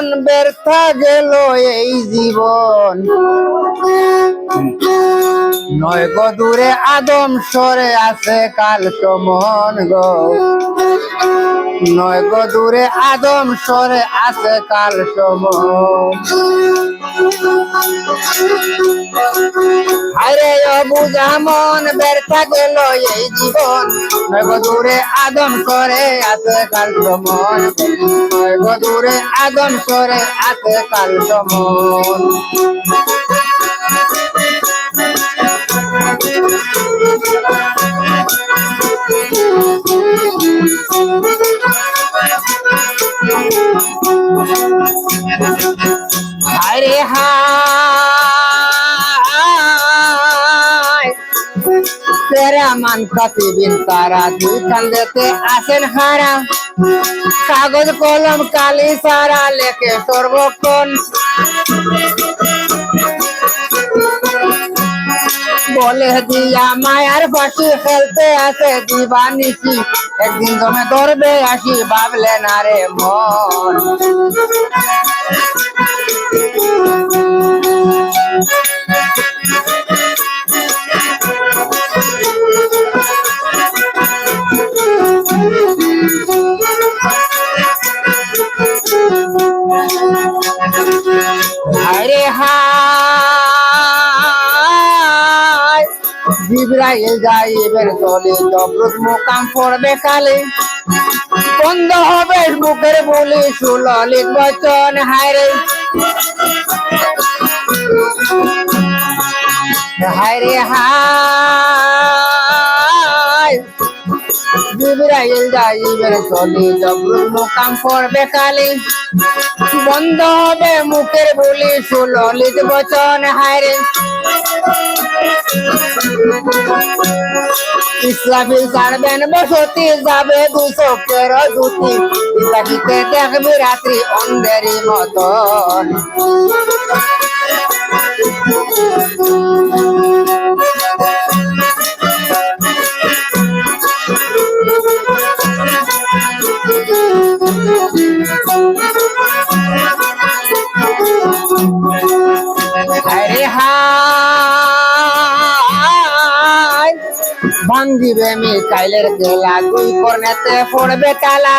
মন ব্যর্থা গেল এই জীবন। নয় গো দূরে আদম সরে আছে কাল সমন গো। নয় দূরে আদম সরে আছে কাল সমন। আরে বুঝা মন ব্যর্থা গেল এই জীবন। দূরে আদম করে আছে কাল গো দূরে আদম করে আছে কাল সমন আসেন হারা। কাগজ, কলম, কালি, সারা লেখে সর্বক্ষণ। বলে, দিয়া মায়ার ফাঁসি খেলতে আছে দিবানিসি একদিন তুমি ধরবে আসি, ভাবলে না রে মন। আরে হায়, জিব্রাইল যাইবের চলে জবরুত মুকাম পড়বে কালে। বন্ধ হবে মুখের বলি সুললিত বচন হায়রে হায়রে হায়। জিব্রাইল যাইবের চলে জবরুত মুকাম পড়বে কালে বন্ধ হবে মুখের বলি সুললিত বচন হায়রে। ইসলামী ছাড়বেন বসতি যাবে ইসলামীতে দেখবি রাত্রি অন্ধেরই মতন। ভাঙ্গিবে মি কাইলের গেলা, দুই কর্নেতে পড়বে তালা।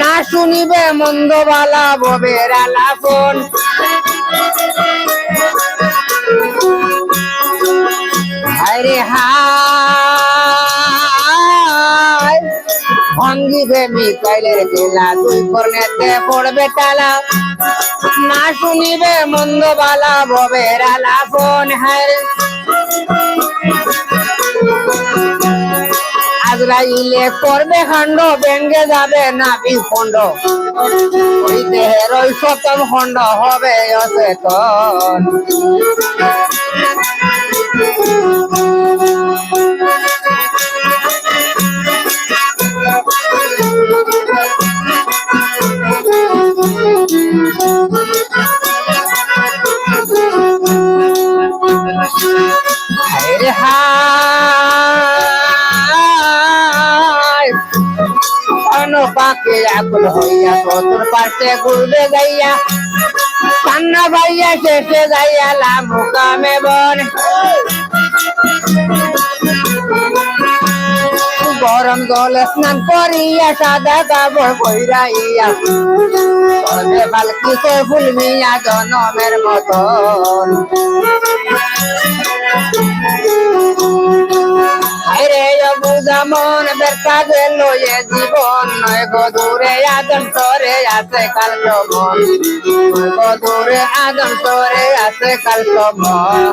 না শুনিবে মন্দ বালা ববে রালা ফোন। আরে হায়, ভাঙ্গিবে মি কাইলের গেলা, দুই কর্নেতে পড়বে তালা। না শুনিবে মন্দ বালা ববে রালা ফোন। হায় আজরাইলে করবে খণ্ড ব্যাঙ্গে যাবে না বিখণ্ড। ওই দেহের ওই সতম খণ্ড হবে অচেতন। পাকে আকুল হইয়া কতর পাশে ঘুরবে যাইয়া। কান্না ভাইয়া শেষে যাইয়া লামুকামে বন। গরম জলে স্নান করিয়া, সাদা কাপড় পইরাইয়া করবে বালকিতে ফুল মিয়া জনমের মতন। বুঝা মন ব্যর্থা গেল, এ জীবন নয় গো দূরে, আদম তরে আছে কাল মন গো দূরে, আদম তরে আছে কাল মন